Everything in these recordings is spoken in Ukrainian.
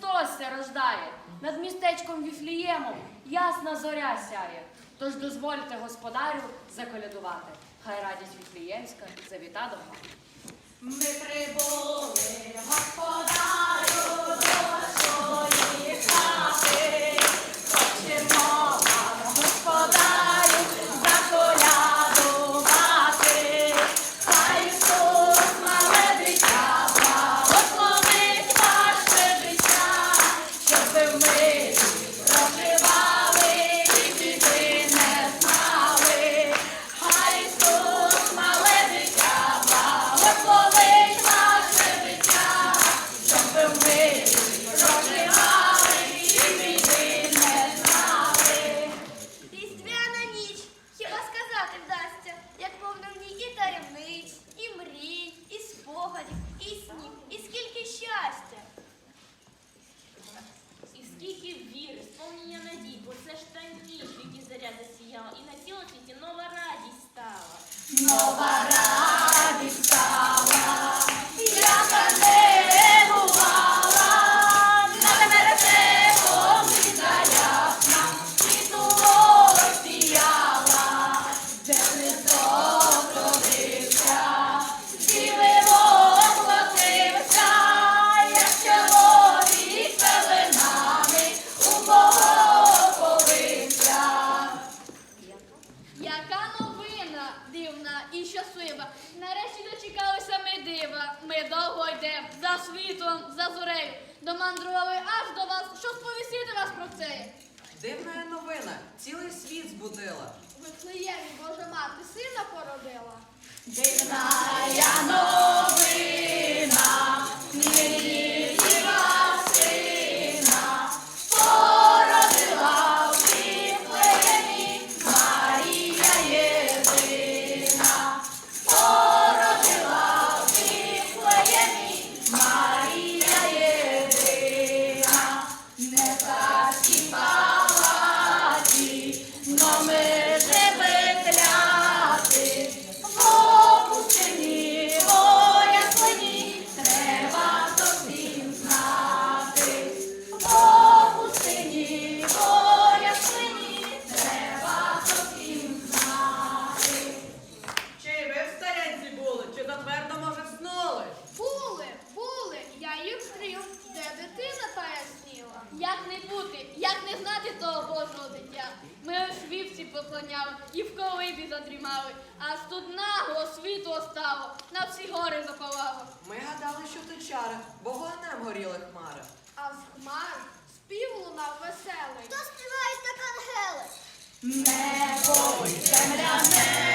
Христос ся рождає, над містечком Віфліємом ясна зоря сяє. Тож дозвольте господарю заколядувати. Хай радість Віфліємська завіта до. Ми прибули, господарю, і щаслива. Нарешті дочекалися ми дива. Ми довго йдемо за світом, за зорею. Домандрували аж до вас, щоб сповістити вас про це. Дивна новина, цілий світ збудила. В Вифлеємі Божа мати сина породила. Дивная новина, Як не бути, як не знати того Божого дитя? Ми ось вівці поклоняли і в колибі задрімали, аж тут нагло світло стало, на всі гори запалало. Ми гадали, що то чара, бо вогнем горіли хмари. А з хмар спів лунав веселий. Хто співає так ангели? Небо й земля, небо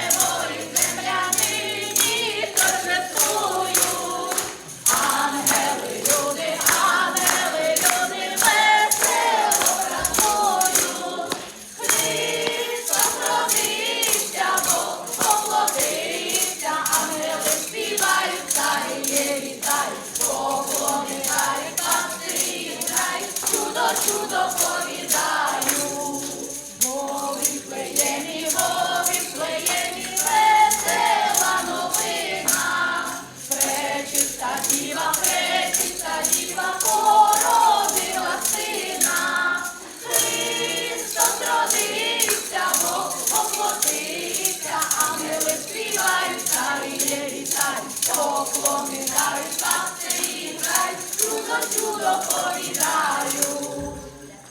чудо, чудо.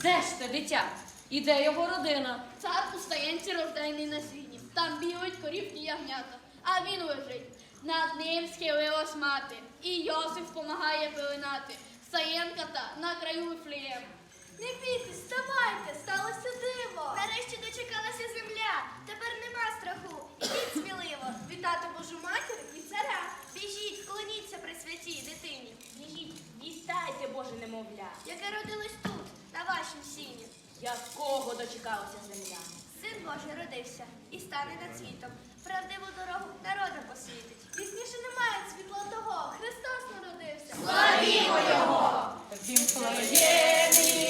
Де ж те дитя? І де його родина? Цар у стаєнці рождений на світі. Там білуть корівки ягнята, а він лежить. Над ним схилилась мати, і Йосиф помагає пеленати. Стаєнка та на краю Вифлеєму. Не бійтесь, вставайте, сталося диво. Нарешті дочекалася земля. Дочекалася земля. Син Божий родився і стане над світом. Правдиву дорогу народам посвітить. Пісніше немає світла того. Христос народився. Славімо його! Вімфлеємі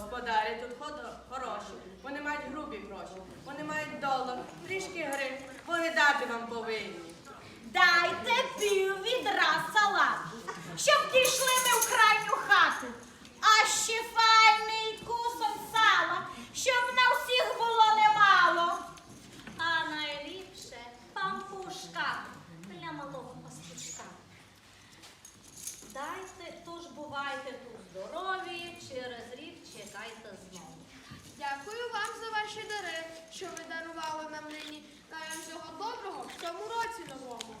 Господарі тут хороші. Вони мають грубі гроші. Вони мають долар, трішки гривень. Вони дати вам повинні. Дайте пів відра салату, щоб дійшли ми в крайню хату. А ще файний Дайте, тож бувайте тут здорові, через рік чекайте знову. Дякую вам за ваші дари, що ви дарували нам нині. Дай всього доброго в цьому році новому.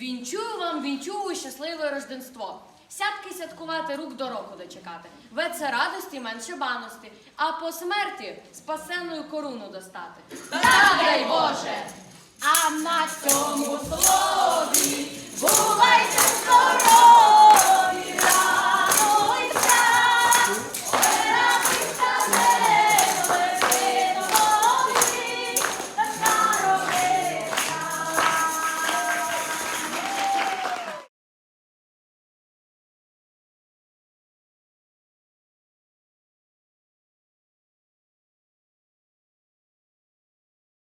Вінчую вам, вінчую щасливе рожденство. Сядки святкувати рук до року дочекати. Веце радості, менше баності, а по смерті спасенную коруну достати. Дай Боже!